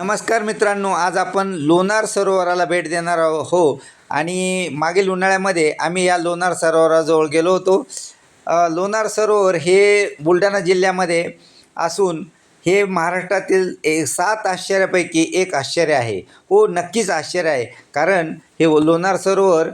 नमस्कार मित्रांनो आज आपण लोणार सरोवराला भेट देणार आहो हो. आणि मागील उन्हाळ्यामध्ये आम्ही या लोणार सरोवराजवळ गेलो होतो. लोणार सरोवर हे बुलढाणा जिल्ह्यामध्ये असून हे महाराष्ट्रातील ए सात आश्चर्यापैकी एक आश्चर्य आहे. हो नक्कीच आश्चर्य आहे. कारण हे लोणार सरोवर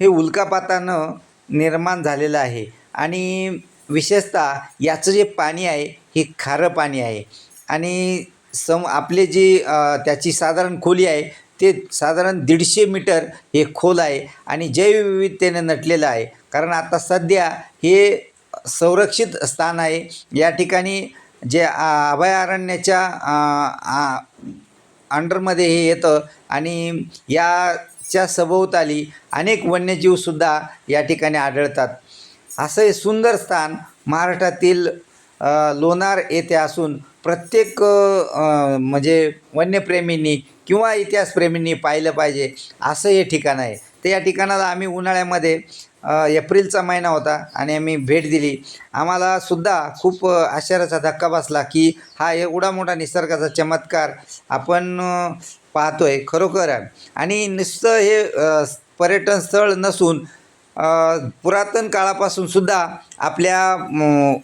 हे उल्कापातानं निर्माण झालेलं आहे. आणि विशेषतः याचं जे पाणी आहे हे खारं पाणी आहे. आणि सम आपले जी त्याची साधारण खोली आहे ते साधारण दीडशे मीटर हे खोल आहे आणि जैवविविधतेने नटलेलं आहे. कारण आता सध्या हे संरक्षित स्थान आहे. या ठिकाणी जे अभयारण्याच्या आ, अंडरमध्ये हे येतं आणि याच्या सभोवताली अनेक वन्यजीवसुद्धा या ठिकाणी आढळतात. असं हे सुंदर स्थान महाराष्ट्रातील लोणार येथे असून प्रत्येक म्हणजे वन्यप्रेमींनी किंवा इतिहासप्रेमींनी पाहिलं पाहिजे असं हे ठिकाण आहे. तर या ठिकाणाला आम्ही उन्हाळ्यामध्ये एप्रिलचा महिना होता आणि आम्ही भेट दिली. आम्हाला सुद्धा खूप आश्चर्याचा धक्का बसला की हा एवढा मोठा निसर्गाचा चमत्कार आपण पाहतो पाहतोय खरोखर. आहे आणि नुसतं हे पर्यटन स्थळ नसून पुरातन काळापासून सुद्धा आपल्या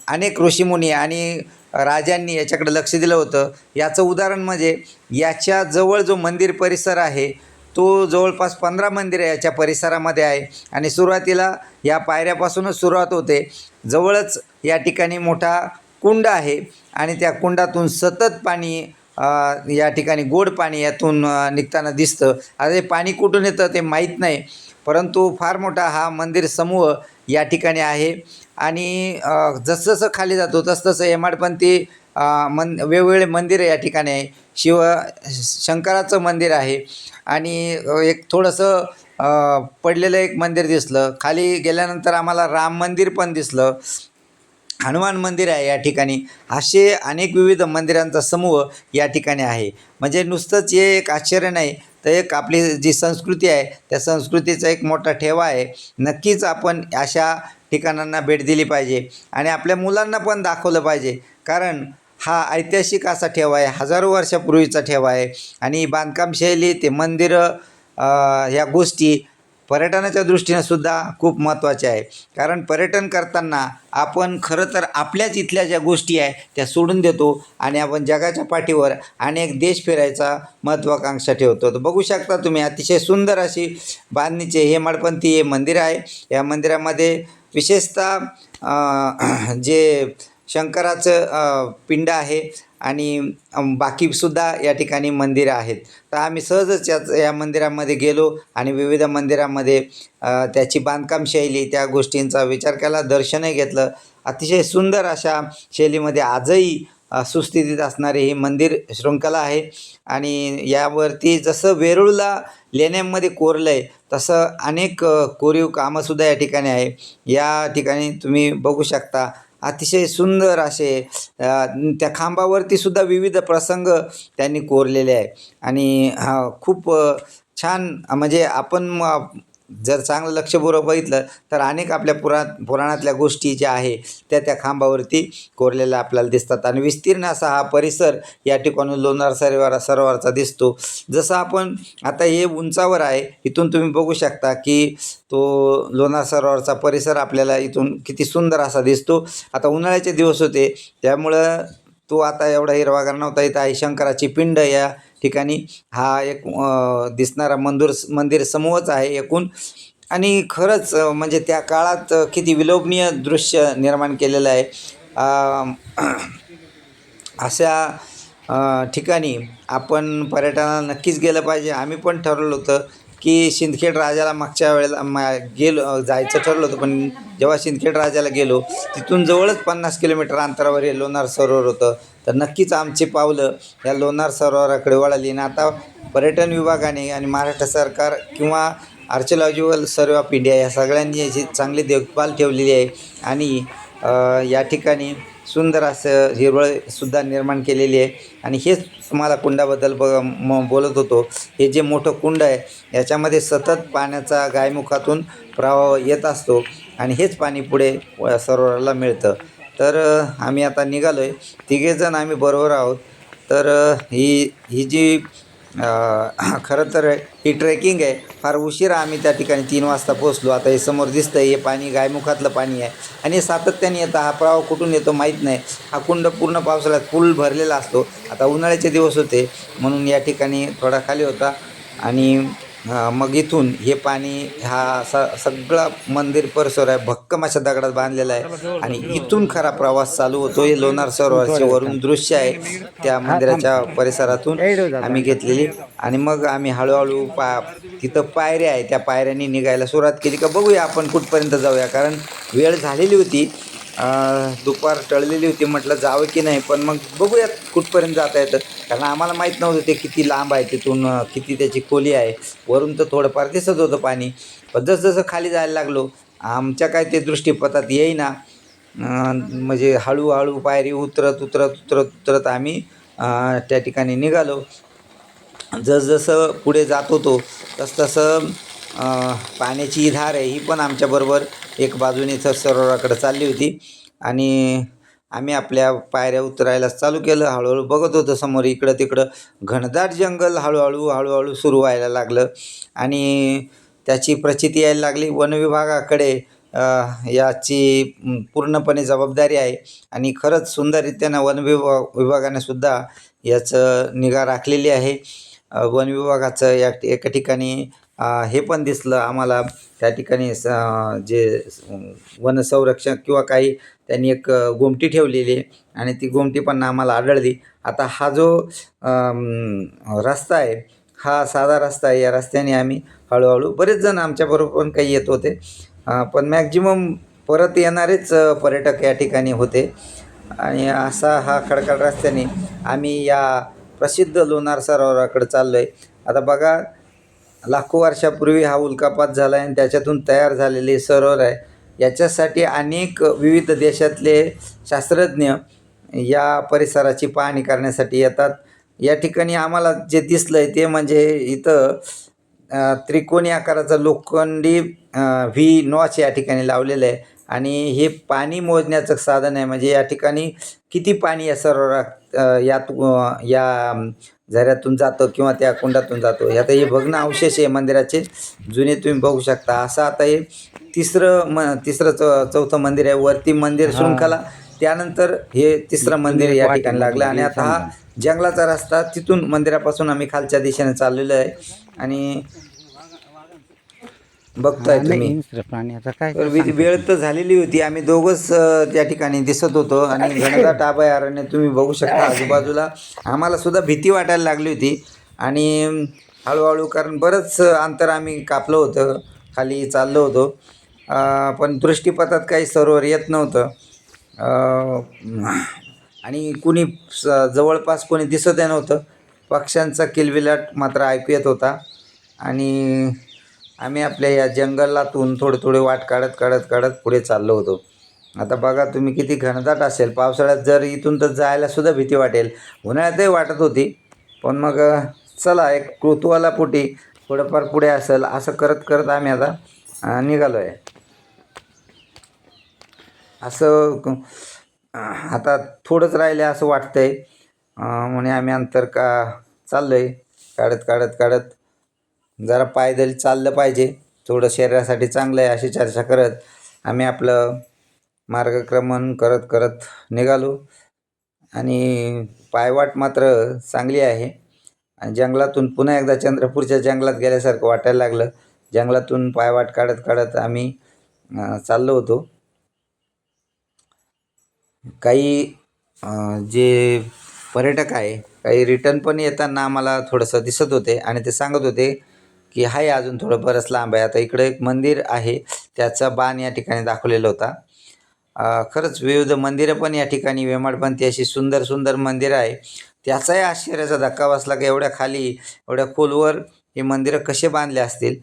अनेक ऋषीमुनी आणि राजांनी याच्याकडे लक्ष दिलं होतं. याचं उदाहरण म्हणजे याच्या जवळ जो मंदिर परिसर आहे तो जवळपास पंधरा मंदिरं याच्या परिसरामध्ये आहे आणि सुरुवातीला या पायऱ्यापासूनच सुरुवात होते. जवळच या ठिकाणी मोठा कुंड आहे आणि त्या कुंडातून सतत पाणी या ठिकाणी गोड पाणी यातून निघताना दिसतं. आता हे पाणी कुठून येतं ते माहीत नाही. परंतु फार मोठा हा मंदिर समूह या ठिकाणी आहे. आणि जसजसं खाली जातो तसतसं हेमाडपंथी मन वेगवेगळे मंदिरं या ठिकाणी आहे. शिव शंकराचं मंदिर आहे. आणि एक थोडंसं पडलेलं एक मंदिर दिसलं. खाली गेल्यानंतर आम्हाला राम मंदिर पण दिसलं. हनुमान मंदिर आहे या ठिकाणी. असे अनेक विविध मंदिरांचा समूह या ठिकाणी आहे. म्हणजे नुसतंच हे एक आश्चर्य नाही तर एक आपली जी संस्कृती आहे त्या संस्कृतीचा एक मोठा ठेवा आहे. नक्कीच आपण अशा ठिकाणांना भेट दिली पाहिजे आणि आपल्या मुलांना पण दाखवलं पाहिजे. कारण हा ऐतिहासिक असा ठेवा आहे हजारो वर्षापूर्वीचा ठेवा आहे. आणि बांधकाम शैली ते मंदिरं ह्या गोष्टी पर्यटनाच्या दृष्टीनं सुद्धा खूप महत्त्वाचे आहे. कारण पर्यटन करताना आपण खरं तर आपल्याच इथल्या ज्या गोष्टी आहे त्या सोडून देतो आणि आपण जगाच्या पाठीवर अनेक देश फिरायचा महत्त्वाकांक्षा ठेवतो. तर बघू शकता तुम्ही अतिशय सुंदर अशी बांधणीचे हेमाडपंथी हे मंदिर आहे. या मंदिरामध्ये विशेषतः जे शंकराचं पिंड आहे आणि बाकीसुद्धा या ठिकाणी मंदिरं आहेत. तर आम्ही सहजच याच या मंदिरामध्ये गेलो आणि विविध मंदिरामध्ये त्याची बांधकाम शैली त्या गोष्टींचा विचार केला दर्शनही घेतलं. अतिशय सुंदर अशा शैलीमध्ये आजही सुस्थितीत असणारे ही मंदिर शृंखला आहे आणि यावरती जसं वेरूळला लेण्यांमध्ये कोरलं आहे तसं अनेक कोरीव कामंसुद्धा या ठिकाणी आहे. या ठिकाणी तुम्ही बघू शकता अतिशय सुंदर असे त्या खांबावरती सुद्धा विविध प्रसंग त्यांनी कोरलेले आहे. आणि हा खूप छान म्हणजे आपण म- जर चांगलं लक्षपूर्वक बघितलं तर अनेक आपल्या पुरा पुराणातल्या गोष्टी ज्या आहे त्या त्या खांबावरती कोरलेल्या आपल्याला दिसतात. आणि विस्तीर्ण असा हा परिसर या ठिकाणी लोणार सरोवर सरोवरचा दिसतो. जसं आपण आता हे उंचावर आहे इथून तुम्ही बघू शकता की तो लोणार सरोवरचा परिसर आपल्याला इथून किती सुंदर असा दिसतो. आता उन्हाळ्याचे दिवस होते त्यामुळं तो आता एवढा हिरवागार नव्हता. इथं आहे शंकराची पिंड या ठिकाणी हा एक दिसणारा मंदिर मंदिर समूहच आहे एकूण. आणि खरंच म्हणजे त्या काळात किती विलोभनीय दृश्य निर्माण केलेलं आहे. अशा ठिकाणी आपण पर्यटनाला नक्कीच गेलं पाहिजे. आम्ही पण ठरवलं होतं की सिंदखेड राजाला मागच्या वेळेला मा गेलो जायचं ठरलं होतं. पण जेव्हा सिंदखेड राजाला गेलो तिथून जवळच पन्नास किलोमीटर अंतरावर हे लोणार सरोवर होतं. तर नक्कीच आमची पावलं या लोणार सरोवराकडे वळाली. आणि आता पर्यटन विभागाने आणि महाराष्ट्र सरकार किंवा आर्किओलॉजिकल सर्वे ऑफ इंडिया या सगळ्यांनी याची चांगली देखभाल ठेवलेली आहे. आणि या ठिकाणी सुंदर असं हिरवळसुद्धा निर्माण केलेली आहे. आणि हेच तुम्हाला कुंडाबद्दल ब म बोलत होतो. हे जे मोठं कुंड आहे याच्यामध्ये सतत पाण्याचा गायमुखातून प्रवाह येत असतो. आणि हेच पाणी पुढे व सरोवराला मिळतं. तर आम्ही आता निघालो आहे तिघेजण आम्ही बरोबर आहोत. तर ही ही जी खरं तर ही ट्रेकिंग आहे. फार उशिरा आम्ही त्या ठिकाणी तीन वाजता पोचलो आता हे समोर दिसतं आहे हे पाणी गायमुखातलं पाणी आहे. आणि हे सातत्याने येतं हा प्रवाह कुठून येतो माहीत नाही. हा कुंड पूर्ण पावसाळ्यात फुल भरलेला असतो. आता उन्हाळ्याचे दिवस होते म्हणून या ठिकाणी थोडा खाली होता. आणि मग इथून हे पाणी हा असा सगळा मंदिर परिसर आहे. भक्कम अशा दगडात बांधलेला आहे. आणि इथून खरा प्रवास चालू होतो. हे लोणार सरोवरचे वरून दृश्य आहे. त्या मंदिराच्या परिसरातून आम्ही घेतलेली. आणि मग आम्ही हळूहळू पा तिथं पायऱ्या आहे त्या पायऱ्यांनी निघायला सुरुवात केली का बघूया आपण कुठपर्यंत जाऊया. कारण वेळ झालेली होती. दुपार टळलेली होती. म्हटलं जावं की नाही? पण मग बघूयात कुठपर्यंत जाता येतं. कारण आम्हाला माहीत नव्हतं ते किती लांब आहे तिथून किती त्याची खोली आहे. वरून तर थोडंफार दिसत होतं पाणी. पण जसजसं खाली जायला लागलो आमच्या काय ते दृष्टीपथात येईना. म्हणजे हळूहळू पायरी उतरत उतरत उतरत उतरत आम्ही त्या ठिकाणी निघालो. जसजसं पुढे जात होतो तसतसं पाण्याची धार आहे ही पण आमच्याबरोबर एक बाजूने सरोवराकडे चालली होती. आणि आम्ही आपल्या पायऱ्या उतरायला चालू केलं. हळूहळू बघत होतो समोर इकडं तिकडं घनदाट जंगल हळूहळू हळूहळू सुरू व्हायला लागलं. आणि त्याची प्रचिती यायला लागली. वनविभागाकडे याची पूर्णपणे जबाबदारी आहे. आणि खरंच सुंदररित्यानं वन विभाग विभागाने सुद्धा याचं निगा राखलेली आहे. वन विभागाचं या एका ठिकाणी हे पण दिसलं आम्हाला. त्या ठिकाणी स जे वनसंरक्षक किंवा काही त्यांनी एक गोमटी ठेवलेली आणि ती गोमटी पण आम्हाला आढळली. आता हा जो रस्ता आहे हा साधा रस्ता आहे. या रस्त्याने आम्ही हळूहळू बरेच जण आमच्याबरोबर पण काही येत होते. पण मॅक्झिमम परत येणारेच पर्यटक या ठिकाणी होते. आणि असा हा खडखड रस्त्याने आम्ही या प्रसिद्ध लोणार सरोवराकडे चाललो आहे आता बघा लाखो वर्षापूर्वी हा उल्कापात झाला आहे आणि त्याच्यातून तयार झालेले सरोवर आहे. याच्यासाठी अनेक विविध देशातले शास्त्रज्ञ या परिसराची पाहणी करण्यासाठी येतात. या ठिकाणी आम्हाला जे दिसलं आहे ते म्हणजे इथं त्रिकोणी आकाराचा लोखंडी व्ही नॉच या ठिकाणी लावलेलं आहे. आणि हे पाणी मोजण्याचं साधन आहे. म्हणजे या ठिकाणी किती पाणी या सरोवरात यात या झऱ्यातून जातं किंवा त्या कुंडातून जातो. हे आता हे भग्न अवशेष आहे मंदिराचे. जुने तुम्ही बघू शकता. असं आता हे तिसरं म तिसरं चौ चौथं मंदिर आहे. वरती मंदिर शृंखला. त्यानंतर हे तिसरं मंदिर या ठिकाणी लागलं. आणि आता हा जंगलाचा रस्ता तिथून मंदिरापासून आम्ही खालच्या दिशेने चाललेलो आहे. आणि बघताय तुम्ही. प्राणी आता काय वे- वेळ तर झालेली होती. आम्ही दोघंच अ, त्या ठिकाणी दिसत होतो. आणि घनदाट अभयारण्य तुम्ही बघू शकता आजूबाजूला. आम्हाला सुद्धा भीती वाटायला लागली होती. आणि हळूहळू कारण बरंच अंतर आम्ही कापलं होतं. खाली चाललो होतो. अ, पण दृष्टीपथात काही सरोवर येत नव्हतं. अ, आणि कुणी स- जवळपास कोणी दिसतही नव्हतं. पक्ष्यांचा किलबिलाट मात्र ऐकू येत होता. आणि आम्ही आपल्या या जंगलातून थोडे थोडे वाट काढत काढत काढत पुढे चाललो होतो. आता बघा तुम्ही किती घनदाट असेल. पावसाळ्यात जर इथून तर जायलासुद्धा भीती वाटेल. उन्हाळ्यातही वाटत होती. पण मग चला एक कुतूहलापोटी थोडंफार पुढे असेल. असं करत करत आम्ही आता निघालो आहे असं आता थोडंच राहिले असं वाटतंय. आहे म्हणे आम्ही अंतर का चाललो आहे काढत काढत काढत जरा पायदल चाललं पाहिजे थोडं शरीरासाठी चांगलं आहे अशी चर्चा करत आम्ही आपलं मार्गक्रमण करत करत निघालो. आणि पायवाट मात्र चांगली आहे. आणि जंगलातून पुन्हा एकदा चंद्रपूरच्या जंगलात गेल्यासारखं वाटायला लागलं. जंगलातून पायवाट काढत काढत आम्ही चाललो होतो. काही जे पर्यटक आहे काही रिटर्न पण येताना आम्हाला थोडंसं दिसत होते आणि ते सांगत होते की आहे अजून थोडं बरंच लांब आहे. आता इकडं एक मंदिर आहे त्याचा बाण या ठिकाणी दाखवलेला होता. खरंच विविध मंदिरं पण या ठिकाणी वेमाडपंथी अशी सुंदर सुंदर मंदिरं आहे. त्याचाही आश्चर्याचा धक्का बसला की एवढ्या खाली एवढ्या खोलवर हे मंदिरं कसे बांधले असतील?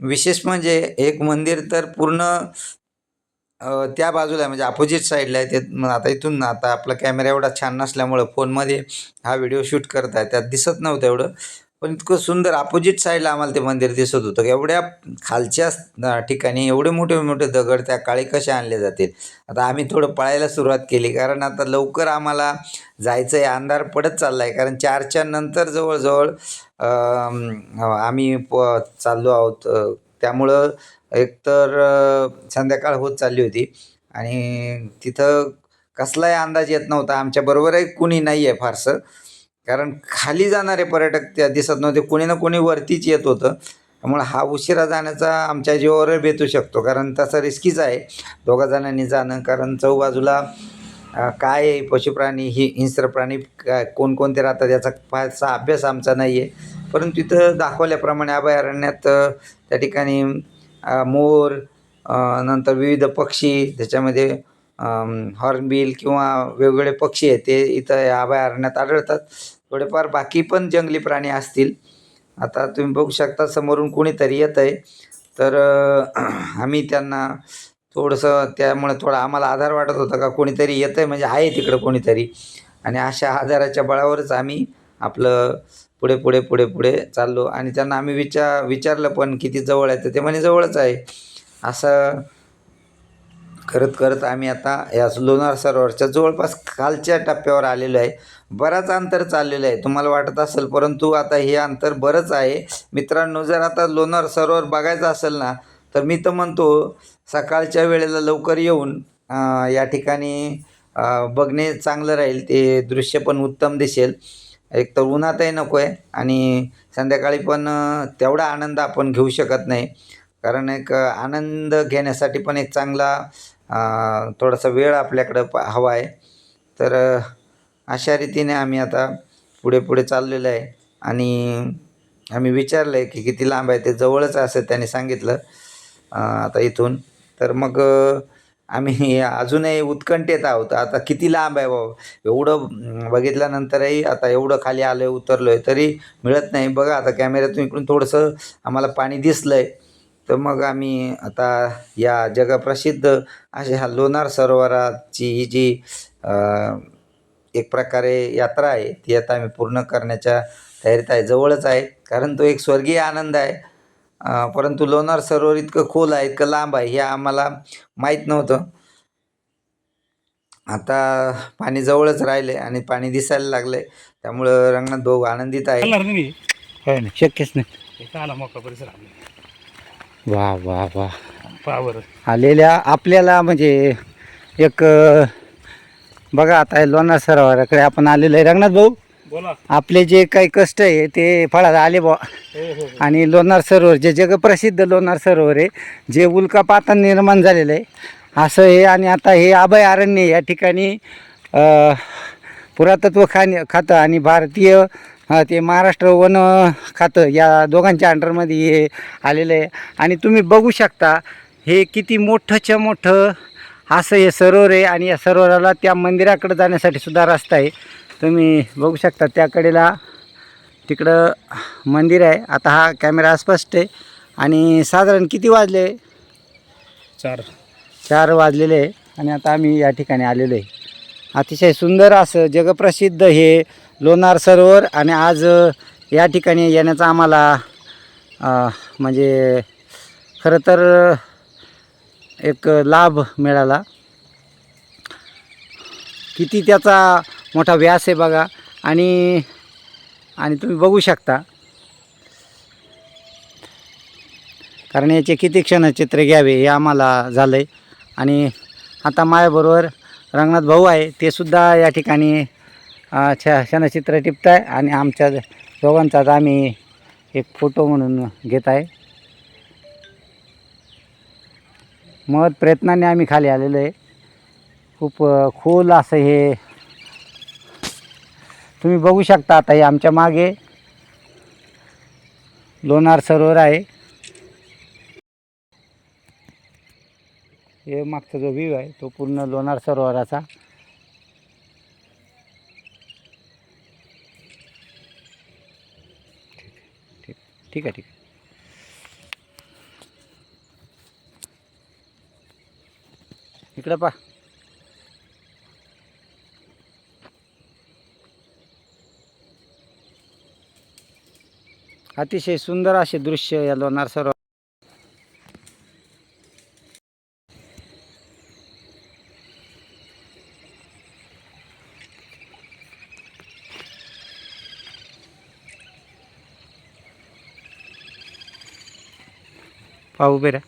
विशेष म्हणजे एक मंदिर तर पूर्ण त्या बाजूला आहे म्हणजे अपोजिट साईडला आहे. ते मग आता इथून आता आपला कॅमेरा एवढा छान नसल्यामुळं फोनमध्ये हा व्हिडिओ शूट करत आहे त्यात दिसत नव्हतं एवढं. पण इतकं सुंदर अपोजिट साईडला आम्हाला ते मंदिर दिसत होतं. एवढ्या खालच्या ठिकाणी एवढे मोठे मोठे दगड त्या काळी कसे आणले जातील? आता आम्ही थोडं पळायला सुरुवात केली कारण आता लवकर आम्हाला जायचं आहे अंधार पडत चालला आहे कारण चारच्या नंतर जवळजवळ आम्ही प चाललो आहोत. त्यामुळं एकतर संध्याकाळ होत चालली होती. आणि तिथं कसलाही अंदाज येत नव्हता. आमच्याबरोबरही कुणी नाही आहे फारसं. कारण खाली जाणारे पर्यटक त्या दिसत नव्हते. कोणी ना कोणी वरतीच येत होतं. त्यामुळे हा उशिरा जाण्याचा आमच्या जीवावर बेतू शकतो. कारण तसं रिस्कीच आहे. दोघा जणांनी जाणं. कारण चौबाजूला काय आहे, पशुप्राणी ही हिंस्र प्राणी काय कोणकोणते राहतात याचा फारसा अभ्यास आमचा नाही आहे परंतु तिथं दाखवल्याप्रमाणे अभयारण्यात त्या ठिकाणी मोर नंतर विविध पक्षी त्याच्यामध्ये हॉर्नबिल किंवा वेगवेगळे पक्षी आहेत ते इथं या अभयारण्यात आढळतात. थोडेफार बाकी पण जंगली प्राणी असतील. आता तुम्ही बघू शकता समोरून कोणीतरी येत आहे तर आम्ही त्यांना थोडंसं त्यामुळे थोडा आम्हाला आधार वाटत होता का कोणीतरी येतं आहे म्हणजे आहे तिकडं कोणीतरी. आणि अशा आधाराच्या बळावरच आम्ही आपलं पुढे पुढे पुढे पुढे चाललो. आणि त्यांना आम्ही विचार विचारलं पण किती जवळ आहे तर ते म्हणे जवळच आहे. असं करत करत आम्ही आता या लोणार सरोवरच्या जवळपास खालच्या टप्प्यावर आलेलो आहे. बराच अंतर चाललेलं आहे. तुम्हाला वाटत असेल परंतु आता हे अंतर बरंच आहे. मित्रांनो जर आता लोणार सरोवर बघायचं असेल ना तर मी तर म्हणतो सकाळच्या वेळेला लवकर येऊन या ठिकाणी बघणे चांगलं राहील. ते दृश्य पण उत्तम दिसेल. एक तर उन्हातही नको आहे आणि संध्याकाळी पण तेवढा आनंद आपण घेऊ शकत नाही. कारण एक आनंद घेण्यासाठी पण एक चांगला थोडासा वेळ आपल्याकडं प हवा आहे. तर अशा रीतीने आम्ही आता पुढे पुढे चाललेलो आहे. आणि आम्ही विचारलं आहे की किती लांब आहे ते जवळच असं त्याने सांगितलं आता इथून. तर मग आम्ही अजूनही उत्कंठेत आहोत. आता किती लांब आहे बाबा? एवढं बघितल्यानंतरही आता एवढं खाली आलो आहे उतरलो आहे तरी मिळत नाही. बघा आता कॅमेऱ्यातून इकडून थोडंसं आम्हाला पाणी दिसलं आहे तर मग आम्ही आता या जगप्रसिद्ध अशा ह्या लोणार सरोवराची ही जी एक प्रकारे यात्रा आहे ती आता आम्ही पूर्ण करण्याच्या तयारीत आहे. जवळच आहे कारण तो एक स्वर्गीय आनंद आहे. परंतु लोणार सरोवर इतकं खोल आहे इतकं लांब आहे हे आम्हाला माहीत नव्हतं. आता पाणी जवळच राहिलं आहे आणि पाणी दिसायला लागलं आहे त्यामुळं रंगनाथ भाऊ आनंदित आहे. शक्यच नाही हे का आला मोका परिसर आपला वा वा वा. पावर आलेल्या आपल्याला म्हणजे एक बघा आता लोणार सरोवराकडे आपण आलेलो आहे. रंगनाथ भाऊ बोला. आपले जे काही कष्ट आहे ते फळाला आले बा हो हो हो. आणि लोणार सरोवर जे जगप्रसिद्ध लोणार सरोवर आहे जे उल्कापातन निर्माण झालेलं आहे. असं हे आणि आता हे अभयारण्य या ठिकाणी पुरातत्व खान खातं आणि भारतीय अ, ते महाराष्ट्र वन खातं या दोघांच्या अंडरमध्ये हे आलेलं आहे. आणि तुम्ही बघू शकता हे किती मोठंच्या मोठं असं हे सरोवर आहे आणि या सरोवराला त्या मंदिराकडे जाण्यासाठी सुद्धा रस्ता आहे. तुम्ही बघू शकता त्याकडेला तिकडं मंदिर आहे. आता हा कॅमेरा अस्पष्ट आहे. आणि साधारण किती वाजले? चार. चार वाजलेले आहे. आणि आता आम्ही या ठिकाणी आलेलो आहे. अतिशय सुंदर असं जगप्रसिद्ध हे लोणार सरोवर आणि आज या ठिकाणी येण्याचा आम्हाला म्हणजे खरं तर एक लाभ मिळाला. किती त्याचा मोठा व्यास आहे बघा. आणि आणि तुम्ही बघू शकता. कारण याचे किती क्षणचित्र घ्यावे हे आम्हाला झालं आहे आणि आता माझ्याबरोबर रंगनाथ भाऊ आहे ते सुद्धा या ठिकाणी छ क्षणचित्र टिपत आहे आणि आमच्या दोघांचाच आम्ही एक फोटो म्हणून घेत आहे. मग प्रयत्नाने आम्ही खाली आलेलो आहे. खूप खोल असं हे. तुम्ही बघू शकता आता हे आमच्या मागे लोणार सरोवर आहे. हे मागचा जो व्ह्यू आहे तो पूर्ण लोणार सरोवराचा. ठीक आहे ठीक आहे. इकडं पा अतिशय सुंदर असे दृश्य या लोणार सरोवर. पाहू बेरा.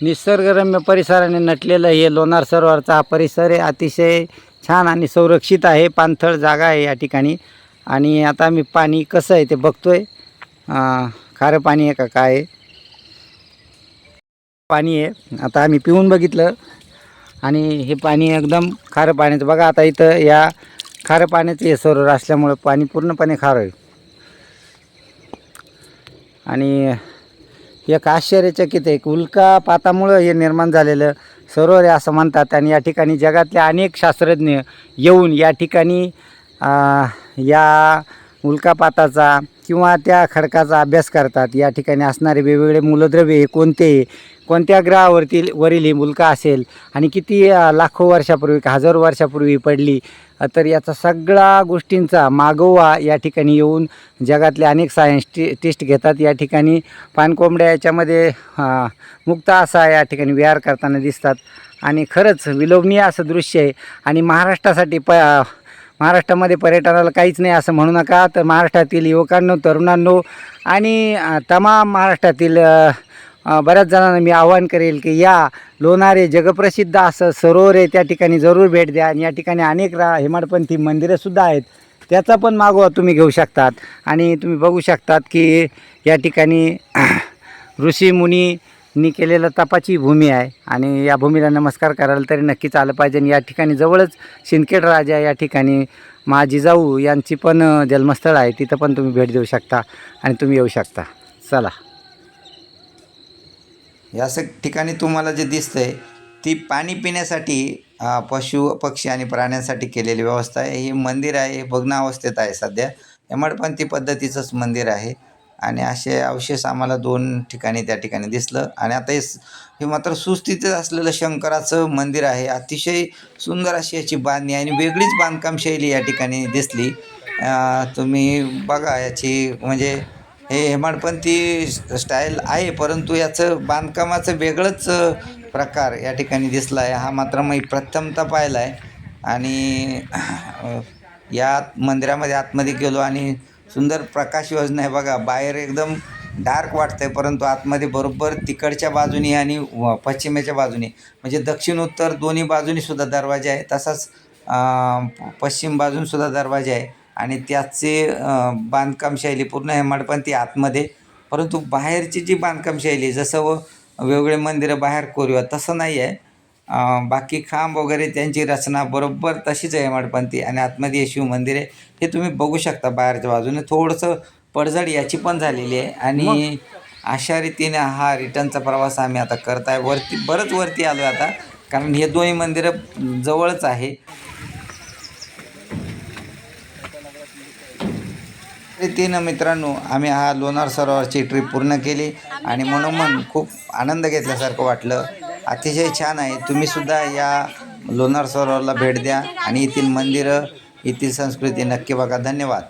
निसर्गरम्य परिसराने नटलेलं हे लोणार सरोवरचा हा परिसर आहे. अतिशय छान आणि संरक्षित आहे. पाणथळ जागा आहे या ठिकाणी. आणि आता आम्ही पाणी कसं आहे ते बघतो आहे खारं पाणी आहे का? काय आहे? पाणी आहे. आता आम्ही पिऊन बघितलं. आणि हे पाणी एकदम खारं पाण्याचं. बघा आता इथं या खारं पाण्याचं हे सरोवर असल्यामुळं पाणी पूर्णपणे खारं आहे. आणि एक आश्चर्यचकित एक उल्कापातामुळं हे निर्माण झालेलं सरोवर आहे असं म्हणतात. आणि या ठिकाणी जगातले अनेक शास्त्रज्ञ येऊन या ठिकाणी या उल्कापाताचा किंवा त्या खडकाचा अभ्यास करतात. या ठिकाणी असणारे वेगवेगळे मूलद्रव्य हे कोणते? कोणत्या ग्रहावरती वरील ही मुलका असेल आणि किती लाखो वर्षापूर्वी हजारो वर्षापूर्वी पडली तर याचा सगळा गोष्टींचा मागोवा या ठिकाणी येऊन जगातले अनेक सायन्स टी टेस्ट घेतात. या ठिकाणी पाणकोंबड्या याच्यामध्ये मुक्त असा या ठिकाणी विहार करताना दिसतात. आणि खरंच विलोभनीय असं दृश्य आहे. आणि महाराष्ट्रासाठी प महाराष्ट्रामध्ये पर्यटनाला काहीच नाही असं म्हणू नका. तर महाराष्ट्रातील युवकांनो तरुणांनो आणि तमाम महाराष्ट्रातील बऱ्याच जणांना मी आवाहन करेल की या लोणारे जगप्रसिद्ध असं सरोवर आहे त्या ठिकाणी जरूर भेट द्या आणि या ठिकाणी अनेक रा हेमाडपंथी मंदिरंसुद्धा आहेत. त्याचा पण मागोवा तुम्ही घेऊ शकतात. आणि तुम्ही बघू शकतात की या ठिकाणी ऋषी मुनींनी केलेलं तपाची भूमी आहे. आणि या भूमीला नमस्कार करायला तरी नक्कीच आलं पाहिजे. आणि या ठिकाणी जवळच शिंदखेड राजा या ठिकाणी मा जिजाऊ यांची पण जन्मस्थळ आहे. तिथं पण तुम्ही भेट देऊ शकता आणि तुम्ही येऊ शकता. चला. या सग ठिकाणी तुम्हाला जे आहे ती पाणी पिण्यासाठी पशु पक्षी आणि प्राण्यांसाठी केलेली व्यवस्था आहे. हे मंदिर आहे हे भग्न अवस्थेत आहे सध्या. यमडपंथी पद्धतीचंच मंदिर आहे. आणि असे अवशेष आम्हाला दोन ठिकाणी त्या ठिकाणी दिसलं. आणि आता हे हे मात्र सुस्थितीत असलेलं शंकराचं मंदिर आहे. अतिशय सुंदर अशी याची बांधणी आणि वेगळीच बांधकाम शैली या ठिकाणी दिसली. तुम्ही बघा याची म्हणजे हे हेमाडपंथी स्टाईल आहे परंतु याचं बांधकामाचं वेगळंच प्रकार या ठिकाणी दिसला आहे हा मात्र मी प्रथमतः पाहिला आहे आणि या मंदिरामध्ये आतमध्ये गेलो आणि सुंदर प्रकाश योजना आहे बघा बाहेर एकदम डार्क वाटतं आहे परंतु आतमध्ये बरोबर तिकडच्या बाजूनी आणि व- पश्चिमेच्या बाजूनी म्हणजे दक्षिण उत्तर दोन्ही बाजूनी सुद्धा दरवाजे आहे तसाच पश्चिम बाजूनसुद्धा दरवाजे आहे आणि त्याचे अ, बांधकाम शैली पूर्ण हेमाडपंथी आतमध्ये. परंतु बाहेरची जी बांधकाम शैली जसं व वेगवेगळे मंदिरं बाहेर कोरीव तसं नाही आहे. बाकी खांब वगैरे त्यांची रचना बरोबर तशीच आहे हेमाडपंथी आणि आतमध्ये हे शिव मंदिर आहे. हे तुम्ही बघू शकता बाहेरच्या बाजूने. थोडंसं पडझड याची पण झालेली आहे. आणि अशा रीतीने हा रिटर्नचा प्रवास आम्ही आता करत आहे. वरती बरंच वरती आलो आहे आता. कारण हे दोन्ही मंदिरं जवळच आहे. तीन मित्रांनो आम्ही हा लोणार सरोवरची ट्रिप पूर्ण केली आणि मनोमन खूप आनंद घेतल्यासारखं वाटलं. अतिशय छान आहे. तुम्हीसुद्धा या लोणार सरोवरला भेट द्या आणि येथील मंदिरं येथील संस्कृती नक्की बघा. धन्यवाद.